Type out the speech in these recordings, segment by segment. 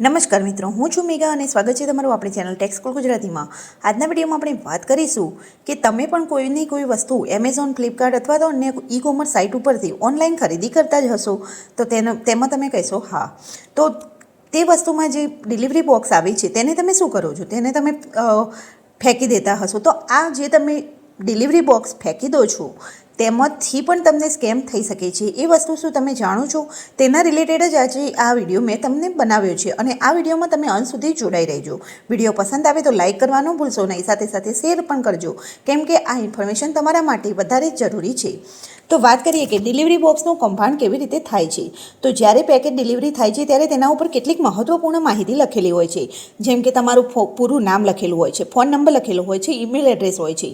નમસ્કાર મિત્રો, હું છું મેઘા અને સ્વાગત છે તમારું આપણી ચેનલ ટેક્સ ગુજરાતીમાં. આજના વિડીયોમાં આપણે વાત કરીશું કે તમે પણ કોઈની કોઈ વસ્તુ એમેઝોન ફ્લિપકાર્ટ અથવા તો અન્ય ઈ કોમર્સ સાઇટ ઉપરથી ઓનલાઈન ખરીદી કરતા જ હશો, તો તેનો, તેમાં તમે કહેશો, હા. તો તે વસ્તુમાં જે ડિલિવરી બોક્સ આવી છે, તેને તમે શું કરો છો? તેને તમે ફેંકી દેતા હશો. તો આ જે તમે ડિલિવરી બોક્સ ફેંકી દો છો તેમાંથી પણ તમને સ્કેમ થઈ શકે છે. એ વસ્તુ શું તમે જાણો છો? તેના રિલેટેડ જ આજે આ વીડિયો મેં તમને બનાવ્યો છે અને આ વિડીયોમાં તમે અંત સુધી જોડાઈ રહેજો. વીડિયો પસંદ આવે તો લાઇક કરવાનું ભૂલશો નહીં. સાથે સાથે શેર પણ કરજો. કેમ કે આ ઇન્ફોર્મેશન તમારા માટે વધારે જરૂરી છે. તો વાત કરીએ કે ડિલિવરી બોક્સનું કમ્પાઉન્ડ કેવી રીતે થાય છે? તો જ્યારે પેકેટ ડિલિવરી થાય છે, ત્યારે તેના ઉપર કેટલીક મહત્વપૂર્ણ માહિતી લખેલી હોય છે. જેમ કે તમારું પૂરું નામ લખેલું હોય છે ફોન નંબર લખેલો હોય છે ઈમેલ એડ્રેસ હોય છે.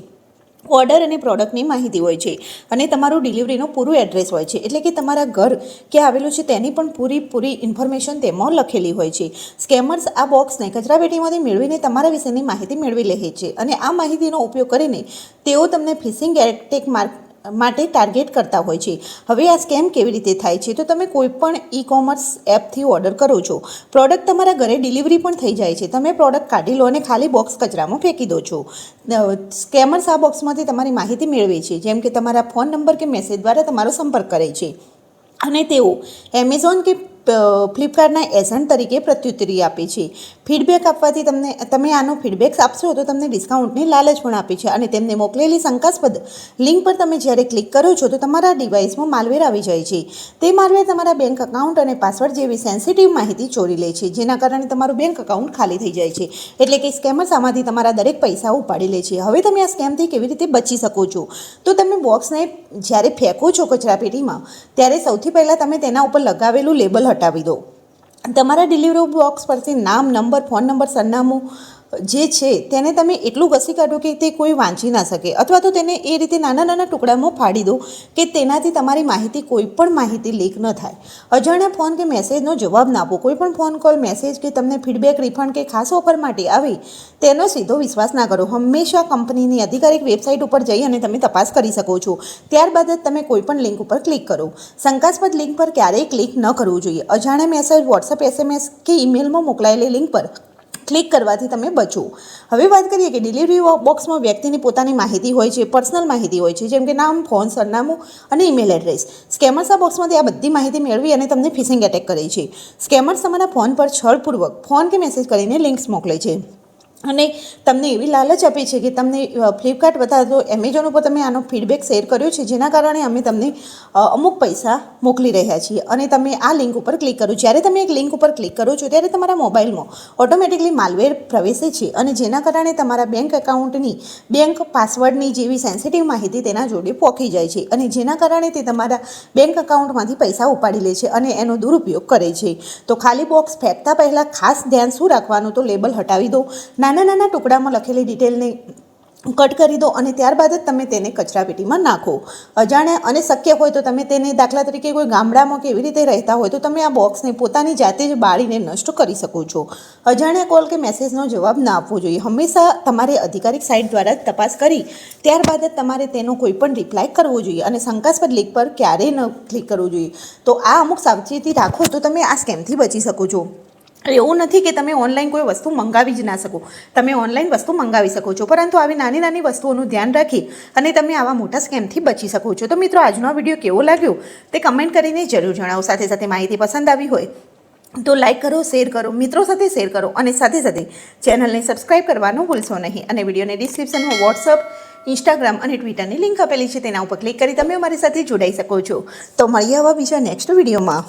ઓર્ડર અને પ્રોડક્ટની માહિતી હોય છે અને તમારું ડિલિવરીનું પૂરું એડ્રેસ હોય છે. એટલે કે તમારા ઘર ક્યાં આવેલું છે તેની પણ પૂરી પૂરી ઇન્ફોર્મેશન તેમાં લખેલી હોય છે. સ્કેમર્સ આ બોક્સને કચરાપેટીમાંથી મેળવીને તમારા વિશેની માહિતી મેળવી લે છે. અને આ માહિતીનો ઉપયોગ કરીને તેઓ તમને ફિશિંગ એટેક માર્ક માટે ટાર્ગેટ કરતા હોય છે. હવે આ સ્કેમ કેવી રીતે થાય છે? તો તમે કોઈ પણ ઈ કોમર્સ એપથી ઓર્ડર કરો છો. પ્રોડક્ટ તમારા ઘરે ડિલિવરી પણ થઈ જાય છે. તમે પ્રોડક્ટ કાઢી લો અને ખાલી બોક્સ કચરામાં ફેંકી દો છો. સ્કેમર્સ આ બોક્સમાંથી તમારી માહિતી મેળવે છે. જેમ કે તમારા ફોન નંબર કે મેસેજ દ્વારા તમારો સંપર્ક કરે છે. અને તેઓ એમેઝોન કે ફ્લિપકાર્ટના એજન્ટ તરીકે પ્રત્યુત્તરી આપે છે. ફીડબેક આપવાથી તમને, તમે આનો ફીડબેક આપશો તો તમને ડિસ્કાઉન્ટની લાલચ પણ આપે છે અને તેમને મોકલેલી શંકાસ્પદ લિંક પર તમે જ્યારે ક્લિક કરો છો તો તમારા ડિવાઇસમાં માલવેર આવી જાય છે. તે માલવેર તમારા બેંક અકાઉન્ટ અને પાસવર્ડ જેવી સેન્સિટિવ માહિતી ચોરી લે છે, જેના કારણે તમારું બેંક અકાઉન્ટ ખાલી થઈ જાય છે. એટલે કે સ્કેમર્સ આમાંથી તમારા દરેક પૈસા ઉપાડી લે છે. હવે તમે આ સ્કેમથી કેવી રીતે બચી શકો છો? તો તમે બોક્સને જ્યારે ફેંકો છો કચરાપેટીમાં, ત્યારે સૌથી પહેલાં તમે તેના ઉપર લગાવેલું લેબલ હટાવી દો તમારા ડિલિવરી બોક્સ પરથી નામ નંબર ફોન નંબર સરનામું જે છે, તેને તમે એટલું ઘસી કાઢો કે તે કોઈ વાંચી ના શકે. અથવા તો તેને એ રીતે નાના નાના ટુકડામાં ફાડી દો કે તેનાથી તમારી માહિતી કોઈ પણ માહિતી લીક ન થાય. અજાણ્યા ફોન કે મેસેજનો જવાબ ના આપો. કોઈ પણ ફોન કોલ, મેસેજ કે તમને ફીડબેક, રિફંડ કે ખાસ ઓફર માટે આવે, તેનો સીધો વિશ્વાસ ના કરો. હંમેશા કંપનીની અધિકારિક વેબસાઇટ ઉપર જઈ અને તમે તપાસ કરી શકો છો. ત્યારબાદ જ તમે કોઈ પણ લિંક ઉપર ક્લિક કરો. શંકાસ્પદ લિંક પર ક્યારેય ક્લિક ન કરવું જોઈએ. અજાણ્યા મેસેજ વોટ્સઅપ એસએમએસ કે ઈમેલમાં મોકલાયેલી લિંક પર ક્લિક કરવાથી તમે બચો. હવે વાત કરીએ કે ડિલિવરી બોક્સમાં વ્યક્તિની પોતાની માહિતી હોય છે પર્સનલ માહિતી હોય છે, જેમ કે નામ ફોન સરનામું અને ઈમેલ એડ્રેસ સ્કેમર્સ આ બોક્સમાંથી આ બધી માહિતી મેળવી અને તમને ફિશિંગ એટેક કરે છે. સ્કેમર્સ તમારા ફોન પર છળપૂર્વક ફોન કે મેસેજ કરીને લિંક્સ મોકલે છે. અને તમને એવી લાલચ આપી છે કે તમને ફ્લિપકાર્ટ બધા, તો એમેઝોન ઉપર તમે આનો ફીડબેક શેર કર્યો છે, જેના કારણે અમે તમને અમુક પૈસા મોકલી રહ્યા છીએ. અને તમે આ લિંક ઉપર ક્લિક કરો. જ્યારે તમે એક લિંક ઉપર ક્લિક કરો છો, ત્યારે તમારા મોબાઈલમાં ઓટોમેટિકલી માલવેર પ્રવેશે છે. અને જેના કારણે તમારા બેંક એકાઉન્ટની બેંક પાસવર્ડની જેવી સેન્સિટિવ માહિતી તેના જોડે પોકી જાય છે. અને જેના કારણે તે તમારા બેંક એકાઉન્ટમાંથી પૈસા ઉપાડી લે છે અને એનો દુરુપયોગ કરે છે. તો ખાલી બોક્સ ફેંકતા પહેલાં ખાસ ધ્યાન શું રાખવાનું? તો લેબલ હટાવી દો. નાના નાના નાના ટુકડામાં લખેલી ડિટેલને કટ કરી દો અને ત્યારબાદ જ તમે તેને કચરાપેટીમાં નાખો. અજાણ્યા અને શક્ય હોય તો તમે તેને દાખલા તરીકે કોઈ ગામડામાં કેવી રીતે રહેતા હોય તો તમે આ બોક્સને પોતાની જાતે જ બાળીને નષ્ટ કરી શકો છો. અજાણ્યા કોલ કે મેસેજનો જવાબ ના આપવો જોઈએ. હંમેશા તમારે અધિકારિક સાઇટ દ્વારા તપાસ કરી, ત્યારબાદ જ તમારે તેનો કોઈ પણ રિપ્લાય કરવો જોઈએ અને શંકાસ્પદ લિંક પર ક્યારેય ન ક્લિક કરવું જોઈએ. તો આ અમુક સાવચેતી રાખો તો તમે આ સ્કેમથી બચી શકો છો. એવું નથી કે તમે ઓનલાઈન કોઈ વસ્તુ મંગાવી જ ના શકો. તમે ઓનલાઈન વસ્તુ મંગાવી શકો છો. પરંતુ આવી નાની નાની વસ્તુઓનું ધ્યાન રાખી અને તમે આવા મોટા સ્કેમથી બચી શકો છો. તો મિત્રો, આજનો વીડિયો કેવો લાગ્યો? તે કમેન્ટ કરીને જરૂર જણાવો. સાથે સાથે માહિતી પસંદ આવી હોય તો લાઈક કરો શેર કરો, મિત્રો સાથે શેર કરો અને સાથે સાથે ચેનલને સબસ્ક્રાઈબ કરવાનું ભૂલશો નહીં. અને વિડીયોને ડિસ્ક્રિપ્શનમાં વોટ્સઅપ ઇન્સ્ટાગ્રામ અને ટ્વિટરની લિંક આપેલી છે. તેના ઉપર ક્લિક કરી તમે અમારી સાથે જોડાઈ શકો છો. તો મળીએ આવા બીજા નેક્સ્ટ વિડીયોમાં.